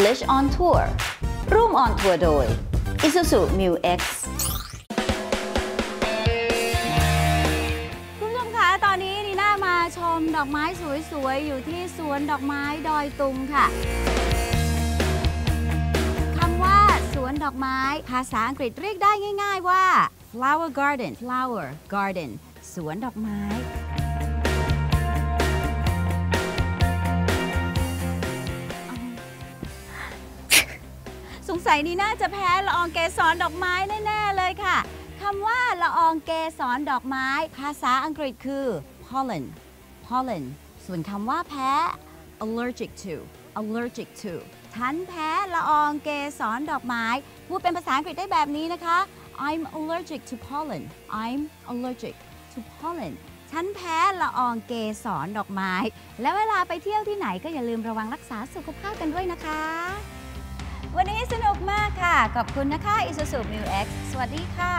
English on Tour ร่วม on tour โดย Isuzu Mu X คุณผู้ชมคะตอนนี้นีน่ามาชมดอกไม้สวยๆ อยู่ที่สวนดอกไม้ดอยตุงค่ะคำว่าสวนดอกไม้ ภาษาอังกฤษเรียกได้ง่าย ๆว่า flower garden flower garden สวนดอกไม้ สงสัยนี่น่าจะแพ้ละอองเกสรดอกไม้แน่ๆเลยค่ะคำว่าละอองเกสรดอกไม้ ภาษาอังกฤษคือ pollen pollen ส่วนคำว่าแพ้ allergic to allergic to ฉันแพ้ละอองเกสรดอกไม้ พูดเป็นภาษาอังกฤษได้แบบนี้นะคะ I'm allergic to pollen I'm allergic to pollen ฉันแพ้ละอองเกสรดอกไม้ แล้วเวลาไปเที่ยวที่ไหนก็อย่าลืมระวังรักษาสุขภาพกันด้วยนะคะ วันนี้สนุกมากค่ะ ขอบคุณนะคะ Isuzu Mu X สวัสดีค่ะ